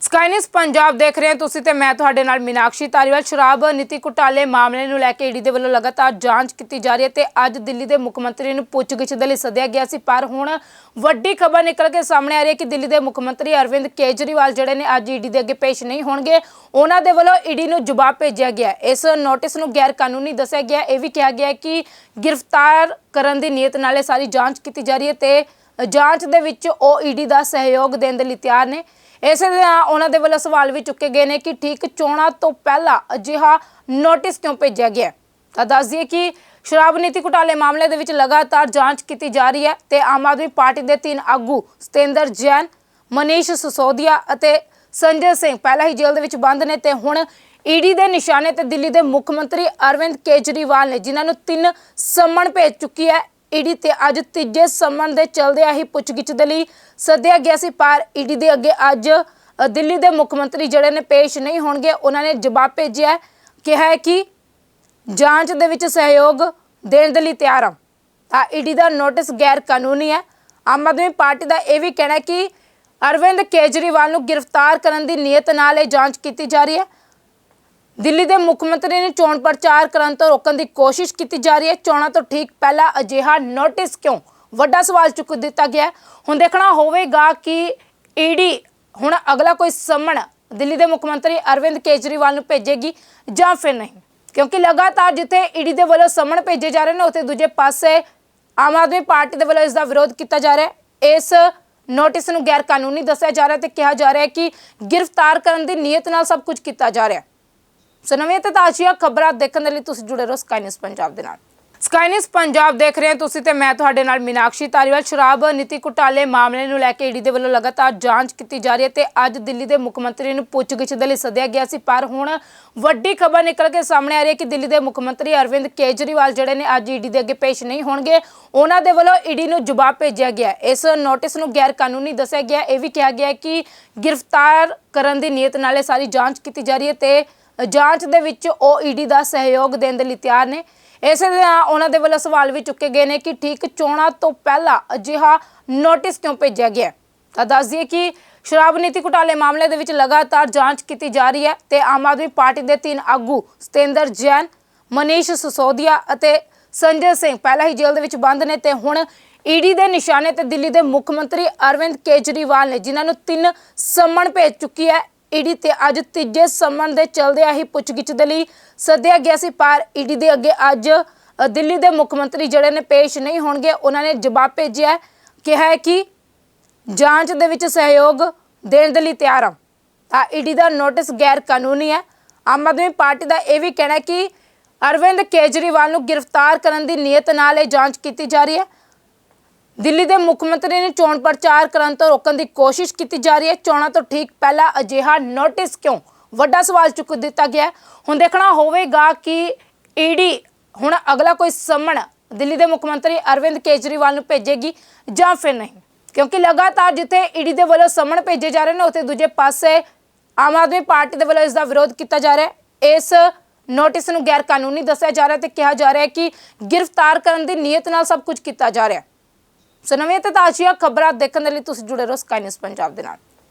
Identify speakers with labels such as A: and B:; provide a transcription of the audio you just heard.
A: Sky news Punjab ਦੇਖ ਰਹੇ ਹੋ। ਤੁਸੀਂ ਤੇ ਮੈਂ ਤੁਹਾਡੇ ਨਾਲ ਮੀਨਾਕਸ਼ੀ ਧਾਰੀਵਾਲ। ਸ਼ਰਾਬ ਨੀਤੀ ਘੁਟਾਲੇ ਮਾਮਲੇ ਨੂੰ ਲੈ ਕੇ ਈਡੀ ਦੇ ਵੱਲੋਂ ਲਗਾਤਾਰ ਜਾਂਚ ਕੀਤੀ ਜਾ ਰਹੀ ਹੈ ਤੇ ਅੱਜ ਦਿੱਲੀ ਦੇ ਮੁੱਖ ਮੰਤਰੀ ਨੂੰ ਪੁੱਛਗਿੱਛ ਦੇ ਲਈ ਸੱਦਿਆ ਗਿਆ ਸੀ। ਪਰ ਹੁਣ ਵੱਡੀ ਖਬਰ ਨਿਕਲ ਕੇ ਸਾਹਮਣੇ ਆ ਰਹੀ ਹੈ ਕਿ ਦਿੱਲੀ ਦੇ ਮੁੱਖ ਮੰਤਰੀ ਅਰਵਿੰਦ ਕੇਜਰੀਵਾਲ ਜਿਹੜੇ ਨੇ ਅੱਜ ਈਡੀ ਦੇ ਅੱਗੇ ਪੇਸ਼ ਨਹੀਂ ਹੋਣਗੇ। ਉਹਨਾਂ ਦੇ ਵੱਲੋਂ ਈਡੀ ਨੂੰ ਜਵਾਬ ਭੇਜਿਆ ਗਿਆ। ਇਸ ਨੋਟਿਸ ਨੂੰ ਗੈਰ ਕਾਨੂੰਨੀ ਦੱਸਿਆ ਗਿਆ। ਇਹ ਵੀ ਕਿਹਾ ਗਿਆ ਕਿ ਗ੍ਰਿਫਤਾਰ ਕਰਨ ਦੀ ਨੀਅਤ ਨਾਲ ਇਹ ਸਾਰੀ ਜਾਂਚ ਕੀਤੀ ਜਾ ਰਹੀ ਹੈ ਤੇ ਜਾਂਚ ਦੇ ਵਿੱਚ ਉਹ ਈਡੀ ਦਾ ਸਹਿਯੋਗ ਦੇਣ ਦੇ ਲਈ ਤਿਆਰ ਨੇ। ਇਸੇ ਦੇ ਨਾਲ ਉਹਨਾਂ ਦੇ ਵੱਲੋਂ ਸਵਾਲ ਵੀ ਚੁੱਕੇ ਗਏ ਨੇ ਕਿ ਠੀਕ ਚੋਣਾਂ ਤੋਂ ਪਹਿਲਾਂ ਅਜਿਹਾ ਨੋਟਿਸ ਕਿਉਂ ਭੇਜਿਆ ਗਿਆ ਤਾਂ ਦੱਸ ਦਈਏ ਕਿ ਸ਼ਰਾਬ ਨੀਤੀ ਘੁਟਾਲੇ ਮਾਮਲੇ ਦੇ ਵਿੱਚ ਲਗਾਤਾਰ ਜਾਂਚ ਕੀਤੀ ਜਾ ਰਹੀ ਹੈ ਤੇ ਆਮ ਆਦਮੀ ਪਾਰਟੀ ਦੇ ਤਿੰਨ ਆਗੂ ਸਤੇਂਦਰ ਜੈਨ, ਮਨੀਸ਼ ਸਸੋਦੀਆ ਅਤੇ ਸੰਜੇ ਸਿੰਘ ਪਹਿਲਾਂ ਹੀ ਜੇਲ੍ਹ ਦੇ ਵਿੱਚ ਬੰਦ ਨੇ ਤੇ ਹੁਣ ਈਡੀ ਦੇ ਨਿਸ਼ਾਨੇ ਤੇ ਦਿੱਲੀ ਦੇ ਮੁੱਖ ਮੰਤਰੀ ਅਰਵਿੰਦ ਕੇਜਰੀਵਾਲ ਨੇ ਜਿਨ੍ਹਾਂ ਨੂੰ ਤਿੰਨ ਸੰਮਣ ਭੇਜ ਚੁੱਕੀ ਹੈ। ਈਡੀ ਤੇ ਅੱਜ ਤੀਜੇ ਸੰਮਣ ਦੇ ਚਲਦਿਆਂ ਹੀ ਪੁੱਛਗਿੱਛ ਦੇ ਲਈ ਸੱਦਿਆ ਗਿਆ ਸੀ। ਪਰ ਈਡੀ ਦੇ ਅੱਗੇ ਅੱਜ ਦਿੱਲੀ ਦੇ ਮੁੱਖ ਮੰਤਰੀ ਜਿਹੜੇ ਨੇ ਪੇਸ਼ ਨਹੀਂ ਹੋਣਗੇ, ਉਹਨਾਂ ਨੇ ਜਵਾਬ ਭੇਜਿਆ ਕਿਹਾ ਹੈ ਕਿ ਜਾਂਚ ਦੇ ਵਿੱਚ ਸਹਿਯੋਗ ਦੇਣ ਦੇ ਲਈ ਤਿਆਰ ਹਾਂ। ਤਾਂ ਈਡੀ ਦਾ ਨੋਟਿਸ ਗੈਰ ਕਾਨੂੰਨੀ ਹੈ। ਆਮ ਆਦਮੀ ਪਾਰਟੀ ਦਾ ਇਹ ਵੀ ਕਹਿਣਾ ਹੈ ਕਿ ਅਰਵਿੰਦ ਕੇਜਰੀਵਾਲ ਨੂੰ ਗ੍ਰਿਫਤਾਰ ਕਰਨ ਦੀ ਨੀਅਤ ਨਾਲ ਇਹ ਜਾਂਚ ਕੀਤੀ ਜਾ ਰਹੀ ਹੈ। ਦਿੱਲੀ ਦੇ ਮੁੱਖ ਮੰਤਰੀ ਨੇ ਚੋਣ ਪ੍ਰਚਾਰ ਕਰਨ ਤੋਂ ਰੋਕਣ ਦੀ ਕੋਸ਼ਿਸ਼ ਕੀਤੀ ਜਾ ਰਹੀ ਹੈ। ਚੋਣਾਂ ਤੋਂ ਠੀਕ ਪਹਿਲਾਂ ਅਜਿਹਾ ਨੋਟਿਸ ਕਿਉਂ? ਵੱਡਾ ਸਵਾਲ ਚੁੱਕ ਦਿੱਤਾ ਗਿਆ ਹੁਣ ਦੇਖਣਾ ਹੋਵੇਗਾ ਕਿ ਈਡੀ ਹੁਣ ਅਗਲਾ ਕੋਈ ਸਮਣ ਦਿੱਲੀ ਦੇ ਮੁੱਖ ਮੰਤਰੀ ਅਰਵਿੰਦ ਕੇਜਰੀਵਾਲ ਨੂੰ ਭੇਜੇਗੀ ਜਾਂ ਫਿਰ ਨਹੀਂ? ਕਿਉਂਕਿ ਲਗਾਤਾਰ ਜਿੱਥੇ ਈਡੀ ਦੇ ਵੱਲੋਂ ਸਮਣ ਭੇਜੇ ਜਾ ਰਹੇ ਨੇ, ਉੱਥੇ ਦੂਜੇ ਪਾਸੇ ਆਮ ਆਦਮੀ ਪਾਰਟੀ ਦੇ ਵੱਲੋਂ ਇਸ ਦਾ ਵਿਰੋਧ ਕੀਤਾ ਜਾ ਰਿਹਾ ਹੈ। ਇਸ ਨੋਟਿਸ ਨੂੰ ਗੈਰ ਕਾਨੂੰਨੀ ਦੱਸਿਆ ਜਾ ਰਿਹਾ ਤੇ ਕਿਹਾ ਜਾ ਰਿਹਾ ਹੈ ਕਿ ਗ੍ਰਿਫਤਾਰ ਕਰਨ ਦੀ ਨੀਅਤ ਨਾਲ ਸਭ ਕੁਝ ਕੀਤਾ ਜਾ ਰਿਹਾ ਹੈ। ਸੋ ਨਵੀਆਂ ਤੇ ਤਾਜ਼ੀਆਂ ਖਬਰਾਂ ਦੇਖਣ ਦੇ ਲਈ ਤੁਸੀਂ ਜੁੜੇ ਰਹੋ ਸਕਾਈ ਨਿਊਜ਼ ਪੰਜਾਬ ਦੇ ਨਾਲ। ਸਕਾਈ ਨਿਊਜ਼ ਪੰਜਾਬ ਦੇਖ ਰਹੇ ਹੋ ਤੁਸੀਂ ਤੇ ਮੈਂ ਤੁਹਾਡੇ ਨਾਲ ਮੀਨਾਕਸ਼ੀ ਧਾਰੀਵਾਲ। ਸ਼ਰਾਬ ਨੀਤੀ ਘੁਟਾਲੇ ਮਾਮਲੇ ਨੂੰ ਲੈ ਕੇ ਈਡੀ ਦੇ ਵੱਲੋਂ ਲਗਾਤਾਰ ਜਾਂਚ ਕੀਤੀ ਜਾ ਰਹੀ ਹੈ ਤੇ ਅੱਜ ਦਿੱਲੀ ਦੇ ਮੁੱਖ ਮੰਤਰੀ ਨੂੰ ਪੁੱਛਗਿੱਛ ਦੇ ਲਈ ਸੱਦਿਆ ਗਿਆ ਸੀ, ਪਰ ਹੁਣ ਵੱਡੀ ਖਬਰ ਨਿਕਲ ਕੇ ਸਾਹਮਣੇ ਆ ਰਹੀ ਹੈ ਕਿ ਦਿੱਲੀ ਦੇ ਮੁੱਖ ਮੰਤਰੀ ਅਰਵਿੰਦ ਕੇਜਰੀਵਾਲ ਜਿਹੜੇ ਨੇ ਅੱਜ ਈਡੀ ਦੇ ਅੱਗੇ ਪੇਸ਼ ਨਹੀਂ ਹੋਣਗੇ, ਉਹਨਾਂ ਦੇ ਵੱਲੋਂ ਈਡੀ ਨੂੰ ਜਵਾਬ ਭੇਜਿਆ ਗਿਆ ਇਸ ਨੋਟਿਸ ਨੂੰ ਗੈਰ ਕਾਨੂੰਨੀ ਦੱਸਿਆ ਗਿਆ ਇਹ ਵੀ ਕਿਹਾ ਗਿਆ ਕਿ ਗ੍ਰਿਫਤਾਰ ਕਰਨ ਦੀ ਨੀਅਤ ਨਾਲ ਇਹ ਸਾਰੀ ਜਾਂਚ ਕੀਤੀ ਜਾ ਰਹੀ ਹੈ ਤੇ ਜਾਂਚ ਦੇ ਵਿੱਚ ਉਹ ਈਡੀ ਦਾ ਸਹਿਯੋਗ ਦੇਣ ਦੇ ਲਈ ਤਿਆਰ ਨੇ। ਇਸੇ ਦੇ ਉਹਨਾਂ ਦੇ ਵੱਲੋਂ ਸਵਾਲ ਵੀ ਚੁੱਕੇ ਗਏ ਨੇ ਕਿ ਠੀਕ ਚੋਣਾਂ ਤੋਂ ਪਹਿਲਾਂ ਅਜਿਹਾ ਨੋਟਿਸ ਕਿਉਂ ਭੇਜਿਆ ਗਿਆ ਤਾਂ ਦੱਸ ਦਈਏ ਕਿ ਸ਼ਰਾਬ ਨੀਤੀ ਘੁਟਾਲੇ ਮਾਮਲੇ ਦੇ ਵਿੱਚ ਲਗਾਤਾਰ ਜਾਂਚ ਕੀਤੀ ਜਾ ਰਹੀ ਹੈ ਤੇ ਆਮ ਆਦਮੀ ਪਾਰਟੀ ਦੇ ਤਿੰਨ ਆਗੂ ਸਤੇਂਦਰ ਜੈਨ, ਮਨੀਸ਼ ਸਸੋਦੀਆ ਅਤੇ ਸੰਜੇ ਸਿੰਘ ਪਹਿਲਾਂ ਹੀ ਜੇਲ੍ਹ ਦੇ ਵਿੱਚ ਬੰਦ ਨੇ ਤੇ ਹੁਣ ਈਡੀ ਦੇ ਨਿਸ਼ਾਨੇ ਤੇ ਦਿੱਲੀ ਦੇ ਮੁੱਖ ਮੰਤਰੀ ਅਰਵਿੰਦ ਕੇਜਰੀਵਾਲ ਨੇ ਜਿਨ੍ਹਾਂ ਨੂੰ ਤਿੰਨ ਸੰਮਣ ਭੇਜ ਚੁੱਕੀ ਹੈ। ਈਡੀ ਤੇ ਅੱਜ ਤੀਜੇ ਸੰਮਣ ਦੇ ਚਲਦਿਆਂ ਹੀ ਪੁੱਛਗਿੱਛ ਦੇ ਲਈ ਸੱਦਿਆ ਗਿਆ ਸੀ। ਪਰ ਈਡੀ ਦੇ ਅੱਗੇ ਅੱਜ ਦਿੱਲੀ ਦੇ ਮੁੱਖ ਮੰਤਰੀ ਜਿਹੜੇ ਨੇ ਪੇਸ਼ ਨਹੀਂ ਹੋਣਗੇ, ਉਹਨਾਂ ਨੇ ਜਵਾਬ ਭੇਜਿਆ ਕਿਹਾ ਹੈ ਕਿ ਜਾਂਚ ਦੇ ਵਿੱਚ ਸਹਿਯੋਗ ਦੇਣ ਦੇ ਲਈ ਤਿਆਰ ਹਾਂ। ਤਾਂ ਈਡੀ ਦਾ ਨੋਟਿਸ ਗੈਰ ਕਾਨੂੰਨੀ ਹੈ। ਆਮ ਆਦਮੀ ਪਾਰਟੀ ਦਾ ਇਹ ਵੀ ਕਹਿਣਾ ਹੈ ਕਿ ਅਰਵਿੰਦ ਕੇਜਰੀਵਾਲ ਨੂੰ ਗ੍ਰਿਫਤਾਰ ਕਰਨ ਦੀ ਨੀਅਤ ਨਾਲ ਇਹ ਜਾਂਚ ਕੀਤੀ ਜਾ ਰਹੀ ਹੈ। ਦਿੱਲੀ ਦੇ ਮੁੱਖ ਮੰਤਰੀ ਨੇ ਚੋਣ ਪ੍ਰਚਾਰ ਕਰਨ ਤੋਂ ਰੋਕਣ ਦੀ ਕੋਸ਼ਿਸ਼ ਕੀਤੀ ਜਾ ਰਹੀ ਹੈ। ਚੋਣਾਂ ਤੋਂ ਠੀਕ ਪਹਿਲਾਂ ਅਜਿਹਾ ਨੋਟਿਸ ਕਿਉਂ? ਵੱਡਾ ਸਵਾਲ ਚੁੱਕ ਦਿੱਤਾ ਗਿਆ ਹੁਣ ਦੇਖਣਾ ਹੋਵੇਗਾ ਕਿ ਈਡੀ ਹੁਣ ਅਗਲਾ ਕੋਈ ਸਮਣ ਦਿੱਲੀ ਦੇ ਮੁੱਖ ਮੰਤਰੀ ਅਰਵਿੰਦ ਕੇਜਰੀਵਾਲ ਨੂੰ ਭੇਜੇਗੀ ਜਾਂ ਫਿਰ ਨਹੀਂ? ਕਿਉਂਕਿ ਲਗਾਤਾਰ ਜਿੱਥੇ ਈਡੀ ਦੇ ਵੱਲੋਂ ਸਮਣ ਭੇਜੇ ਜਾ ਰਹੇ ਨੇ, ਉੱਥੇ ਦੂਜੇ ਪਾਸੇ ਆਮ ਆਦਮੀ ਪਾਰਟੀ ਦੇ ਵੱਲੋਂ ਇਸ ਦਾ ਵਿਰੋਧ ਕੀਤਾ ਜਾ ਰਿਹਾ ਹੈ। ਇਸ ਨੋਟਿਸ ਨੂੰ ਗੈਰ ਕਾਨੂੰਨੀ ਦੱਸਿਆ ਜਾ ਰਿਹਾ ਤੇ ਕਿਹਾ ਜਾ ਰਿਹਾ ਹੈ ਕਿ ਗ੍ਰਿਫਤਾਰ ਕਰਨ ਦੀ ਨੀਅਤ ਨਾਲ ਸਭ ਕੁਝ ਕੀਤਾ ਜਾ ਰਿਹਾ ਹੈ। ਸੋ ਨਵੀਆਂ ਤੇ ਤਾਜ਼ੀਆਂ ਖਬਰਾਂ ਦੇਖਣ ਦੇ ਲਈ ਤੁਸੀਂ ਜੁੜੇ ਰਹੋ ਸਕਾਈ ਨਿਊਜ਼ ਪੰਜਾਬ ਦੇ ਨਾਲ।